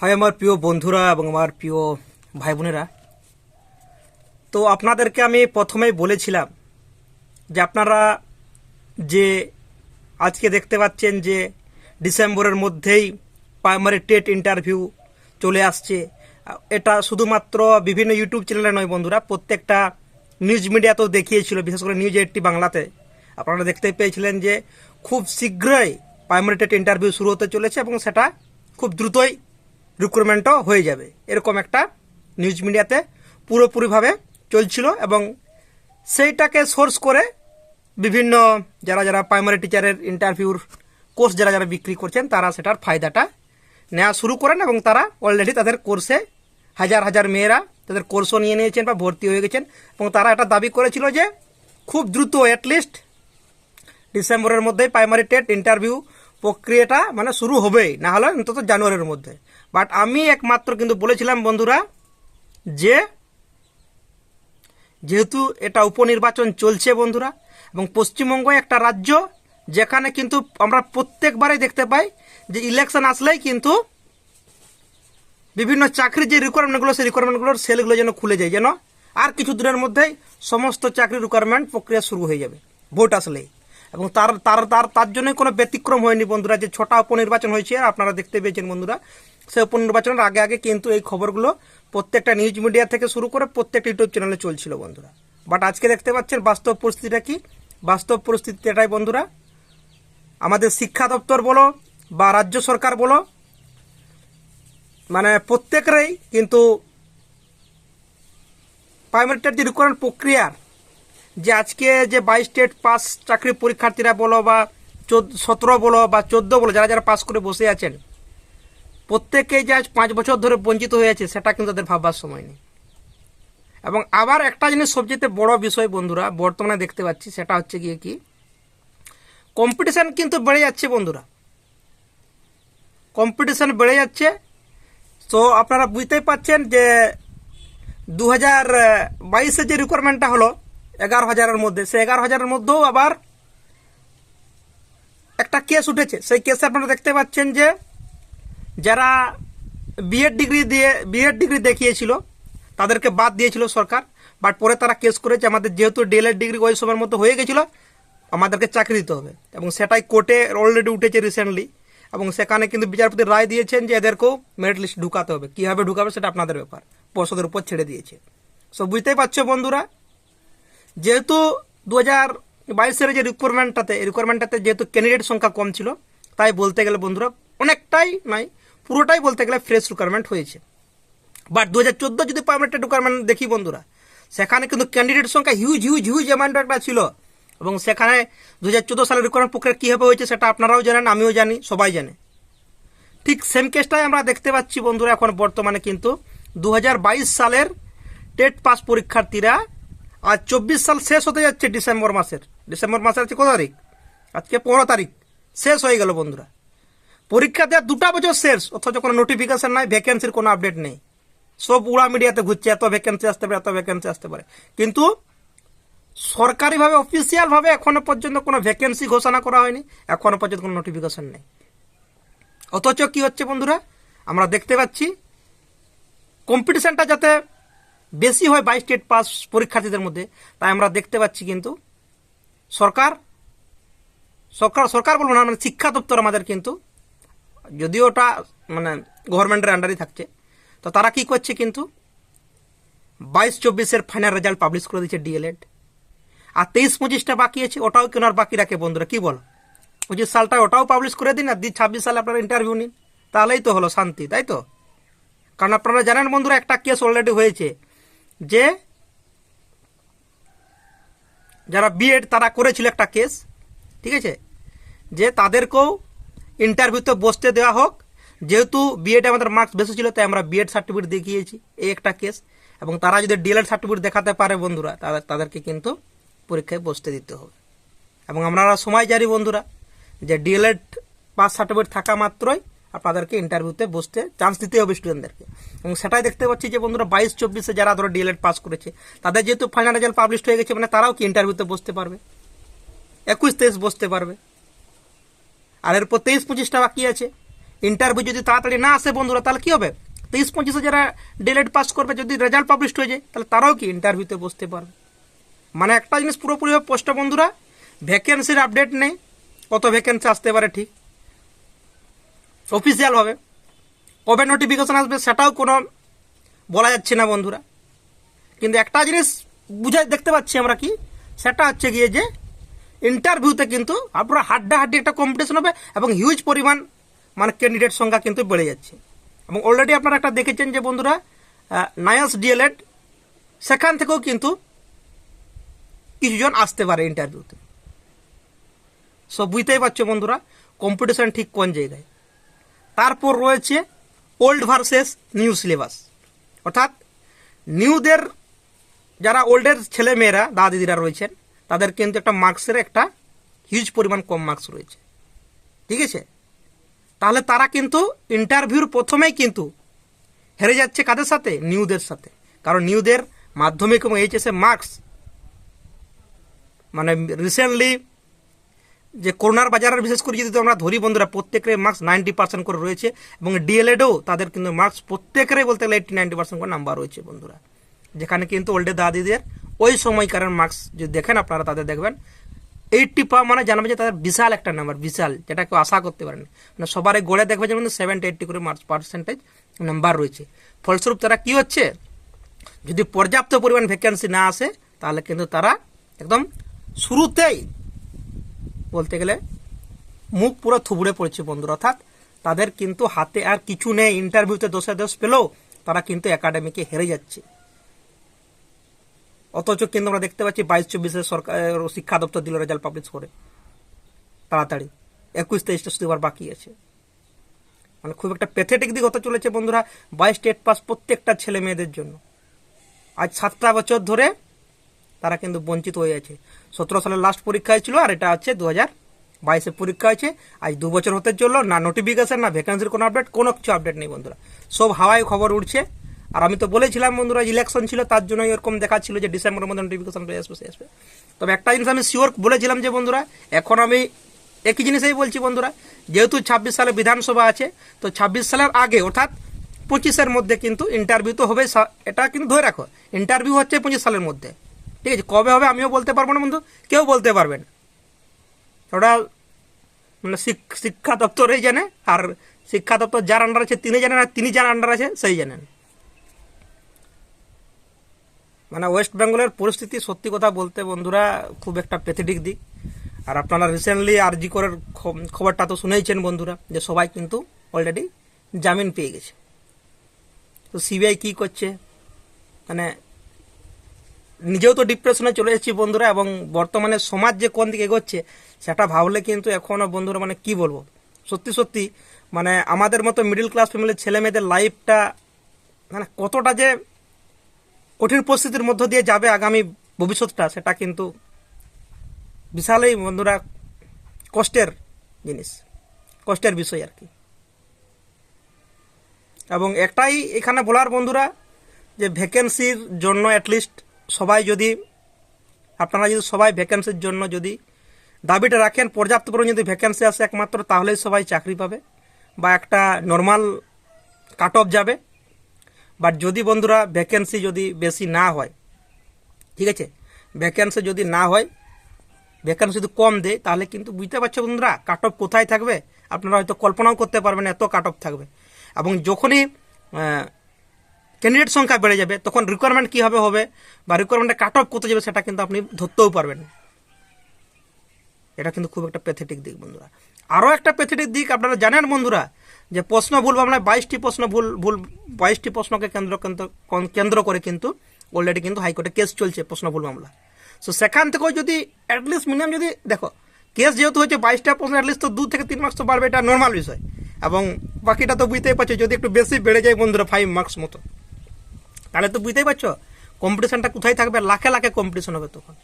হয় আমার প্রিয় বন্ধুরা এবং আমার প্রিয় ভাই বোনেরা তো আপনাদেরকে আমি প্রথমেই বলেছিলাম যে আপনারা যে আজকে দেখতে পাচ্ছেন যে ডিসেম্বরের মধ্যেই প্রাইমারি টেট ইন্টারভিউ চলে আসছে। এটা শুধুমাত্র বিভিন্ন ইউটিউব চ্যানেলে নয় বন্ধুরা, প্রত্যেকটা নিউজ মিডিয়াতেও দেখিয়েছিল, বিশেষ করে নিউজ এইটটি বাংলাতে। আপনারা দেখতে পেয়েছিলেন যে খুব শীঘ্রই প্রাইমারি টেট ইন্টারভিউ শুরু হতে চলেছে এবং সেটা খুব দ্রুতই রিক্রুটমেন্টও হয়ে যাবে। এরকম একটা নিউজ মিডিয়াতে পুরোপুরিভাবে চলছিল এবং সেইটাকে সোর্স করে বিভিন্ন যারা যারা প্রাইমারি টিচারের ইন্টারভিউর কোর্স যারা যারা বিক্রি করছেন, তারা সেটার ফায়দাটা নেওয়া শুরু করেন এবং তারা অলরেডি তাদের কোর্সে হাজার হাজার মেয়েরা তাদের কোর্সও নিয়ে নিয়েছেন বা ভর্তি হয়ে গেছেন এবং তারা এটা দাবি করেছিল যে খুব দ্রুত অ্যাটলিস্ট ডিসেম্বরের মধ্যেই প্রাইমারি টেট ইন্টারভিউ প্রক্রিয়াটা মানে শুরু হবেই না হলে অন্তত জানুয়ারির মধ্যে। বাট আমি একমাত্র কিন্তু বলেছিলাম বন্ধুরা যে যেহেতু এটা উপনির্বাচন চলছে বন্ধুরা এবং পশ্চিমবঙ্গ একটা রাজ্য যেখানে কিন্তু আমরা প্রত্যেকবারই দেখতে পাই যে ইলেকশন আসলেই কিন্তু বিভিন্ন চাকরির যে রিকোয়ারমেন্টগুলো সেই রিকোয়ারমেন্টগুলোর সেলগুলো যেন খুলে যায় যেন আর কিছু দিনের মধ্যেই সমস্ত চাকরির রিকোয়ারমেন্ট প্রক্রিয়া শুরু হয়ে যাবে ভোট আসলেই। এবং তার তার তার তার জন্যই কোনো ব্যতিক্রম হয়নি বন্ধুরা যে ছটা উপনির্বাচন হয়েছে আপনারা দেখতে পেয়েছেন বন্ধুরা। সেই উপনির্বাচনের আগে আগে কিন্তু এই খবরগুলো প্রত্যেকটা নিউজ মিডিয়া থেকে শুরু করে প্রত্যেকটা ইউটিউব চ্যানেলে চলছিল বন্ধুরা। বাট আজকে দেখতে পাচ্ছেন বাস্তব পরিস্থিতিটা কি? বাস্তব পরিস্থিতি এটাই বন্ধুরা, আমাদের শিক্ষা দপ্তর বলো বা রাজ্য সরকার বলো মানে প্রত্যেকেরই কিন্তু প্রাইমারিটার যে রিকোয়ারমেন্ট প্রক্রিয়ার যে আজকে যে বাইশ স্টেট পাস চাকরি পরীক্ষার্থীরা বলো বা সতেরো বলো বা চোদ্দ বলো, যারা যারা পাস করে বসে আছেন, প্রত্যেকেই যে আজ পাঁচ বছর ধরে বঞ্চিত হয়ে আছে, সেটা কিন্তু তাদের ভাববার সময় নেই। এবং আবার একটা জিনিস সবচেয়ে বড় বিষয় বন্ধুরা, বর্তমানে দেখতে পাচ্ছি, সেটা হচ্ছে গিয়ে কি কম্পিটিশান কিন্তু বেড়ে যাচ্ছে বন্ধুরা। কম্পিটিশান বেড়ে যাচ্ছে। তো আপনারা বুঝতেই পাচ্ছেন যে দু হাজার বাইশে যে রিকোয়ারমেন্টটা হলো এগারো হাজারের মধ্যে। সে এগারো হাজারের মধ্যেও আবার একটা কেস উঠেছে। সেই কেসে আপনারা দেখতে পাচ্ছেন যে যারা বিএড ডিগ্রি দিয়ে বিএড ডিগ্রি দেখিয়েছিল, তাদেরকে বাদ দিয়েছিল সরকার। বাট পরে তারা কেস করেছে, আমাদের যেহেতু ডিএলএড ডিগ্রি ওই সময়ের মতো হয়ে গেছিল, আমাদেরকে চাকরি দিতে হবে। এবং সেটাই কোর্টে অলরেডি উঠেছে রিসেন্টলি এবং সেখানে কিন্তু বিচারপতি রায় দিয়েছেন যে এদেরকেও মেরিট লিস্ট ঢুকাতে হবে। কীভাবে ঢুকাবে সেটা আপনাদের ব্যাপার। পর্ষদের উপর ছেড়ে দিয়েছে। সো বুঝতেই পারছ বন্ধুরা যেহেতু দু হাজার বাইশের যে রিকোয়ারমেন্টটাতে রিকোয়ারমেন্টটাতে যেহেতু ক্যান্ডিডেট সংখ্যা কম ছিল, তাই বলতে গেলে বন্ধুরা অনেকটাই নয় পুরোটাই বলতে গেলে ফ্রেশ রিকোয়ারমেন্ট হয়েছে। বাট দু হাজার চোদ্দ যদি পারমানেন্ট রিকোয়ারমেন্ট দেখি বন্ধুরা, সেখানে কিন্তু ক্যান্ডিডেট সংখ্যা হিউজ হিউজ হিউজ অ্যামাউন্ট একটা ছিল। এবং সেখানে দু হাজার চোদ্দ সালের রিকোয়ারমেন্ট প্রক্রিয়া কীভাবে হয়েছে সেটা আপনারাও জানেন, আমিও জানি, সবাই জানে। ঠিক সেম কেসটাই আমরা দেখতে পাচ্ছি বন্ধুরা এখন বর্তমানে কিন্তু দু হাজার বাইশ সালের টেট পাস পরীক্ষার্থীরা আজ চব্বিশ সাল শেষ হতে যাচ্ছে ডিসেম্বর মাসের। ডিসেম্বর মাসের আছে কত তারিখ? আজকে পনেরো তারিখ। শেষ হয়ে গেল বন্ধুরা। পরীক্ষা দেওয়ার দুটা বছর শেষ, অথচ কোনো নোটিফিকেশান নাই ভ্যাকেন্সির কোনো আপডেট নেই। সব উড়া মিডিয়াতে ঘুরছে, এত ভ্যাকেন্সি আসতে পারে, এত ভ্যাকেন্সি আসতে পারে। কিন্তু সরকারিভাবে অফিসিয়ালভাবে এখনও পর্যন্ত কোনো ভ্যাকেন্সি ঘোষণা করা হয়নি, এখনও পর্যন্ত কোনো নোটিফিকেশান নেই। অথচ কি হচ্ছে বন্ধুরা? আমরা দেখতে পাচ্ছি কম্পিটিশনটা যাতে বেশি হয় বাই স্টেট পাস পরীক্ষার্থীদের মধ্যে, তাই আমরা দেখতে পাচ্ছি কিন্তু সরকার সরকার সরকার বলব না মানে শিক্ষা দপ্তর আমাদের কিন্তু, যদিও ওটা মানে গভর্নমেন্টের আন্ডারই থাকছে, তো তারা কি করছে কিন্তু বাইশ চব্বিশের ফাইনাল রেজাল্ট পাবলিশ করে দিচ্ছে ডিএলএড আর তেইশ পঁচিশটা বাকি আছে, ওটাও কেনার বাকি রাখে বন্ধুরা, কি বল? পঁচিশ সালটা ওটাও পাবলিশ করে দিন আর দি ছাব্বিশ সালে আপনারা ইন্টারভিউ নিন, তাহলেই তো হলো শান্তি, তাই তো? কারণ আপনারা জানেন বন্ধুরা, একটা কেস অলরেডি হয়েছে যে যারা বিএড তারা করেছিল একটা কেস ঠিক আছে? যে তাদেরকেও ইন্টারভিউতে বসতে দেওয়া হোক। যেহেতু বিএডে আমাদের মার্কস বেশি ছিল, তাই আমরা বিএড সার্টিফিকেট দেখিয়েছি, এই একটা কেস এবং তারা যদি ডিএলএড সার্টিফিকেট দেখাতে পারে বন্ধুরা তাদের তাদেরকে কিন্তু পরীক্ষায় বসতে দিতে হবে। এবং আপনারা সময় জানি বন্ধুরা, যে ডিএলএড পাস সার্টিফিকেট থাকা মাত্রই আপনাদেরকে ইন্টারভিউতে বসতে চান্স দিতে হবে স্টুডেন্টদেরকে এবং সেটাই দেখতে পাচ্ছি যে বন্ধুরা বাইশ চব্বিশে যারা ধরো ডিএলএড পাস করেছে, তাদের যেহেতু ফাইনাল রেজাল্ট পাবলিশ হয়ে গেছে মানে তারাও কি ইন্টারভিউতে বসতে পারবে? একুশ তেইশ বসতে পারবে। আর এরপর তেইশ পঁচিশটা বাকি আছে। ইন্টারভিউ যদি তাড়াতাড়ি না আসে বন্ধুরা, তাহলে কী হবে? তেইশ পঁচিশে যারা ডিলেট পাস করবে, যদি রেজাল্ট পাবলিশ হয়ে যায়, তাহলে তারাও কি ইন্টারভিউতে বসতে পারবে? মানে একটা জিনিস পুরোপুরিভাবে পোস্টটা বন্ধুরা ভ্যাকেন্সির আপডেট নেই। কত ভ্যাকেন্সি আসতে পারে ঠিক? অফিসিয়াল হবে কবে নোটিফিকেশন আসবে, সেটাও কোনো বলা যাচ্ছে না বন্ধুরা। কিন্তু একটা জিনিস বুঝাই দেখতে পাচ্ছি আমরা কি, সেটা হচ্ছে গিয়ে যে ইন্টারভিউতে কিন্তু আপনার হাড্ডাহাড্ডি একটা কম্পিটিশন হবে এবং হিউজ পরিমাণ মানে ক্যান্ডিডেট সংখ্যা কিন্তু বেড়ে যাচ্ছে। এবং অলরেডি আপনারা একটা দেখেছেন যে বন্ধুরা নায়াস ডিএলএড, সেখান থেকেও কিন্তু কিছুজন আসতে পারে ইন্টারভিউতে সব বুঝতেই পারছ বন্ধুরা কম্পিটিশন ঠিক কোন জায়গায়? তারপর রয়েছে ওল্ড ভার্সেস নিউ সিলেবাস। অর্থাৎ নিউদের যারা ওল্ডের ছেলে মেয়েরা দাদা দিদিরা রয়েছেন, তাদের কিন্তু একটা মার্কসের একটা হিউজ পরিমাণ কম মার্কস রয়েছে। ঠিক আছে? তাহলে তারা কিন্তু ইন্টারভিউর প্রথমেই কিন্তু হেরে যাচ্ছে কাদের সাথে? নিউদের সাথে। কারণ নিউদের মাধ্যমিক এবং এইচএসে মার্কস মানে রিসেন্টলি যে করোনার বাজারের বিশেষ করে যদি আমরা ধরি বন্ধুরা, প্রত্যেকের মার্কস নাইনটি পার্সেন্ট করে রয়েছে এবং ডিএলএডও তাদের কিন্তু মার্কস প্রত্যেকেরই বলতে গেলে এইটি নাইনটি পার্সেন্ট করে নাম্বার রয়েছে বন্ধুরা। যেখানে কিন্তু ওল্ডে দাদিদের ওই সময়কারের মার্কস যদি দেখেন আপনারা তাদের দেখবেন এইটটি পাওয়া মানে জানাবে যে তাদের বিশাল একটা নাম্বার বিশাল, যেটা কেউ আশা করতে পারেন। মানে সবারই গড়ে দেখবে যে মানে সেভেন্টি এইটটি করে মার্কস পার্সেন্টেজ নাম্বার রয়েছে। ফলস্বরূপ তারা কি হচ্ছে? যদি পর্যাপ্ত পরিমাণ ভ্যাকেন্সি না আসে, তাহলে কিন্তু তারা একদম শুরুতেই বলতে গেলে, মুখ পুরো থুবড়ে পড়েছে বন্ধুরা। অর্থাৎ তাদের কিন্তু হাতে আর কিছু নেই। ইন্টারভিউতে দোষে দোষ পেলেও তারা কিন্তু একাডেমিকে হেরে যাচ্ছে। অথচ কিন্তু আমরা দেখতে পাচ্ছি বাইশ চব্বিশে সরকার শিক্ষা দপ্তর দিল রেজাল্ট পাবলিশ করে। তাড়াতাড়ি। একুশ তেইশটা শুধু এবার বাকি আছে। মানে খুব একটা প্যাথেটিক দিক হতে চলেছে বন্ধুরা। বাইশ স্টেট পাস প্রত্যেকটা ছেলে মেয়েদের জন্য। আজ সাতটা বছর ধরে তারা কিন্তু বঞ্চিত হয়ে আছে। সতেরো সালের লাস্ট পরীক্ষা ছিল আর এটা হচ্ছে দু হাজার বাইশে পরীক্ষা হয়েছে। আজ দু বছর হতে চলল, না নোটিফিকেশন না ভ্যাকেন্সির কোনো আপডেট কোনো কিছু আপডেট নেই বন্ধুরা। সব হাওয়ায় খবর উঠছে আর আমি তো বলেছিলাম বন্ধুরা ইলেকশন ছিল, তার জন্য এরকম দেখাচ্ছিল যে ডিসেম্বরের মধ্যে নোটিফিকেশন পেয়ে আসবে আসবে। তবে একটা জিনিস আমি শিওর বলেছিলাম যে বন্ধুরা, এখন আমি একই জিনিসেই বলছি বন্ধুরা, যেহেতু ছাব্বিশ সালে বিধানসভা আছে, তো ছাব্বিশ সালের আগে, অর্থাৎ পঁচিশের মধ্যে কিন্তু ইন্টারভিউ তো হবে এটা কিন্তু ধরে রাখো ইন্টারভিউ হচ্ছে পঁচিশ সালের মধ্যে। ঠিক আছে, কবে হবে আমিও বলতে পারব না বন্ধু, কেউ বলতে পারবেন ওটা মানে শিক- শিক্ষা দপ্তরেই জানে, আর শিক্ষা দপ্তর যার আন্ডার আছে তিনি জানেন, আর তিনি যার আন্ডার আছে সেই জানেন। মানে ওয়েস্ট বেঙ্গলের পরিস্থিতি সত্যি কথা বলতে বন্ধুরা খুব একটা প্যাথেটিক দিক। আর আপনারা রিসেন্টলি আরজি করার খবরটা তো শুনেইছেন বন্ধুরা, যে সবাই কিন্তু অলরেডি জামিন পেয়ে গেছে। তো সিবিআই কী করছে? মানে নিজেও তো ডিপ্রেশনে চলে এসেছি বন্ধুরা, এবং বর্তমানে সমাজ যে কোন দিকে এগোচ্ছে, সেটা ভাবলে কিন্তু এখনও বন্ধুরা মানে কি বলব? সত্যি সত্যি মানে আমাদের মতো মিডিল ক্লাস ফ্যামিলির ছেলে মেয়েদের লাইফটা মানে কতটা যে কঠিন পরিস্থিতির মধ্য দিয়ে যাবে আগামী ভবিষ্যৎটা, সেটা কিন্তু বিশালই বন্ধুরা কষ্টের জিনিস, কষ্টের বিষয় আর কি। এবং একটাই এখানে বলার বন্ধুরা, যে ভ্যাকেন্সির জন্য অ্যাটলিস্ট সবাই যদি, আপনারা যদি সবাই ভ্যাকেন্সির জন্য যদি দাবিটা রাখেন, পর্যাপ্ত পরিমাণ যদি ভ্যাকেন্সি আসে একমাত্র, তাহলেই সবাই চাকরি পাবে বা একটা নর্মাল কাট অফ যাবে। বাট যদি বন্ধুরা ভ্যাকেন্সি যদি বেশি না হয়, ঠিক আছে? ভ্যাকেন্সি যদি না হয় ভ্যাকেন্সি যদি কম দেয়, তাহলে কিন্তু বুঝতে পারছ বন্ধুরা কাট অফ কোথায় থাকবে? আপনারা হয়তো কল্পনাও করতে পারবেন এত কাট অফ থাকবে। এবং যখনই ক্যান্ডিডেট সংখ্যা বেড়ে যাবে, তখন রিকোয়ারমেন্ট কীভাবে হবে বা রিকোয়ারমেন্টে কাট অফ কোথায় যাবে সেটা কিন্তু আপনি ধরতেও পারবেন। এটা কিন্তু খুব একটা প্যাথেটিক দিক বন্ধুরা। আরও একটা প্যাথেটিক দিক আপনারা জানেন বন্ধুরা, যে প্রশ্ন ভুল ভাবনায় বাইশটি প্রশ্ন ভুল ভুল, বাইশটি প্রশ্নকে কেন্দ্র- কেন্দ্র করে কিন্তু অলরেডি কিন্তু হাইকোর্টে কেস চলছে প্রশ্ন ভুল মামলা। সো সেখান থেকেও যদি অ্যাটলিস্ট মিনিমাম যদি দেখো কেস যেহেতু হচ্ছে বাইশটা প্রশ্ন অ্যাটলিস্ট তো দু থেকে তিন মার্কস তো বাড়বে, এটা নর্মাল বিষয়। এবং বাকিটা তো বুঝতেই পারছ, যদি একটু বেশি বেড়ে যায় বন্ধুরা ফাইভ মার্কস মতো। তাহলে তো বুঝতেই পারছ? কম্পিটিশনটা কোথায় থাকবে? লাখে লাখে কম্পিটিশন হবে তখন।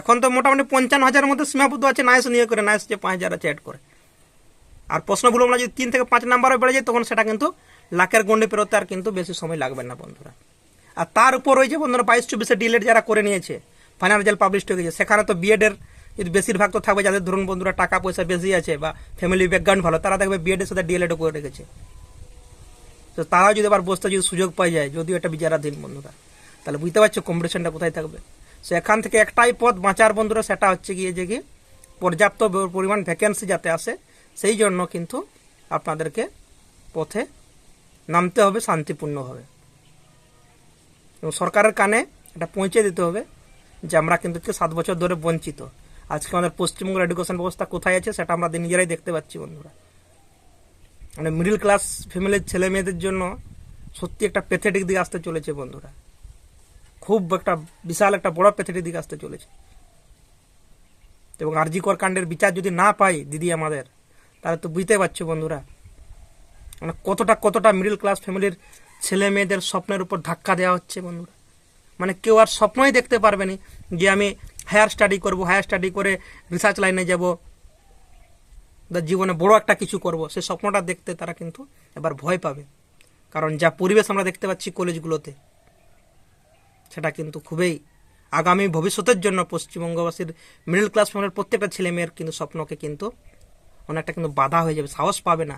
এখন তো মোটামুটি পঞ্চান্ন হাজারের মধ্যে সীমাবদ্ধ আছে নাইস নিয়ে করে নাইস যে পাঁচ হাজার আছে অ্যাড করে। আর প্রশ্ন প্রশ্নগুলো আমরা যদি তিন থেকে পাঁচ নাম্বারও বেড়ে যায়, তখন সেটা কিন্তু লাখের গন্ডে পেরোতে আর কিন্তু বেশি সময় লাগবে না বন্ধুরা। আর তার উপর রয়েছে বন্ধুরা বাইশ চব্বিশে ডিলেট যারা করে নিয়েছে ফাইনাল রেজাল্ট পাবলিশ হয়ে গেছে, সেখানে তো বিএডের কিন্তু বেশিরভাগ তো থাকবে, যাদের ধরুন বন্ধুরা টাকা পয়সা বেশি আছে বা ফ্যামিলি ব্যাকগ্রাউন্ড ভালো, তারা দেখবে বিএড এর সাথে ডিএলএডও করে রেখেছে। তো তারাও যদি আবার বসতে যদি সুযোগ পাই যায়, যদিও এটা বিচারাধীন বন্ধুরা। তাহলে বুঝতে পারছ কম্পিটিশনটা কোথায় থাকবে? সো এখান থেকে একটাই পথ বাঁচার বন্ধুরা, সেটা হচ্ছে গিয়ে যে কি, পর্যাপ্ত পরিমাণ ভ্যাকেন্সি যাতে আসে, সেই জন্য কিন্তু আপনাদেরকে পথে নামতে হবে, শান্তিপূর্ণভাবে। এবং সরকারের কানে এটা পৌঁছে দিতে হবে যে আমরা কিন্তু সাত বছর ধরে বঞ্চিত। আজকে আমাদের পশ্চিমবঙ্গের এডুকেশন ব্যবস্থা কোথায় আছে, সেটা আমরা নিজেরাই দেখতে পাচ্ছি বন্ধুরা। মানে মিডিল ক্লাস ফ্যামিলির ছেলে মেয়েদের জন্য সত্যি একটা প্যাথেটিক দিকে আসতে চলেছে বন্ধুরা। খুব একটা বিশাল একটা বড় প্যাথেটিক দিকে আসতে চলেছে। এবং আরজিকর কাণ্ডের বিচার যদি না পাই দিদি আমাদের, তাহলে তো বুঝতে পারছ বন্ধুরা। মানে কতটা কতটা মিডিল ক্লাস ফ্যামিলির ছেলে মেয়েদের স্বপ্নের উপর ধাক্কা দেওয়া হচ্ছে বন্ধুরা। মানে কেউ আর স্বপ্নই দেখতে পারবে না যে আমি হায়ার স্টাডি করব হায়ার স্টাডি করে রিসার্চ লাইনে যাব। বা জীবনে বড় একটা কিছু করব, সে স্বপ্নটা দেখতে তারা কিন্তু এবার ভয় পাবে। কারণ যা পরিবেশ আমরা দেখতে পাচ্ছি কলেজগুলোতে, সেটা কিন্তু খুবই আগামী ভবিষ্যতের জন্য পশ্চিমবঙ্গবাসীর মিডল ক্লাস ফ্যামিলির প্রত্যেকটা ছেলে মেয়ের কিন্তু স্বপ্নকে কিন্তু অনেকটা কিন্তু বাধা হয়ে যাবে, সাহস পাবে না,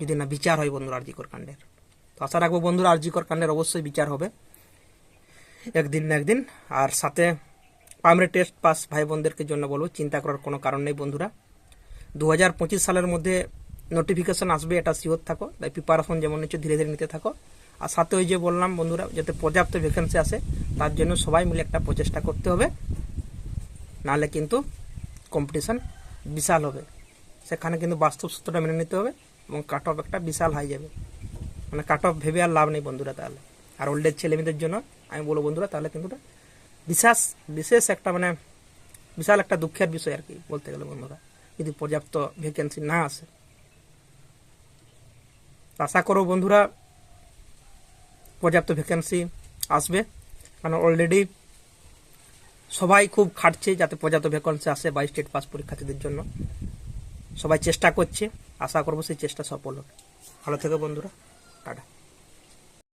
যদি না বিচার হয় বন্ধুরা আরজিকর কাণ্ডের। তো আশা রাখব বন্ধুরা আরজিকর কাণ্ডের অবশ্যই বিচার হবে। একদিন না একদিন, আর সাথে প্রাইমারি টেস্ট পাস ভাই বোনদেরকে জন্য বলব, চিন্তা করার কোনো কারণ নেই বন্ধুরা। দু হাজার পঁচিশ সালের মধ্যে নোটিফিকেশন আসবে, এটা শিওর থাকো। তাই প্রিপারেশন যেমন নিচ্ছে, ধীরে ধীরে নিতে থাকো। আর সাথে ওই যে বললাম বন্ধুরা, যাতে পর্যাপ্ত ভ্যাকেন্সি আসে, তার জন্য সবাই মিলে একটা প্রচেষ্টা করতে হবে। নাহলে কিন্তু কম্পিটিশন বিশাল হবে। সেখানে কিন্তু বাস্তব সূত্রটা মেনে নিতে হবে এবং কাট অফ একটা বিশাল হয়ে যাবে। মানে কাট অফ ভেবে আর লাভ নেই বন্ধুরা তাহলে। আর ওল্ড এজ ছেলে মেয়েদের জন্য, আমি বলব বন্ধুরা তাহলে কিন্তু বিশেষ বিশেষ একটা মানে বিশাল একটা দুঃখের বিষয় আর কি বলতে গেলে বন্ধুরা। যদি পর্যাপ্ত ভ্যাকেন্সি না আসে। আশা করো বন্ধুরা, পর্যাপ্ত ভ্যাকেন্সি আসবে। কারণ অলরেডি সবাই খুব খাটছে যাতে পর্যাপ্ত ভ্যাকেন্সি আসে বাই স্টেট পাস পরীক্ষার্থীদের জন্য। সবাই চেষ্টা করছে, আশা করব সেই চেষ্টা সফল হবে। ভালো থেকে বন্ধুরা, টাটা।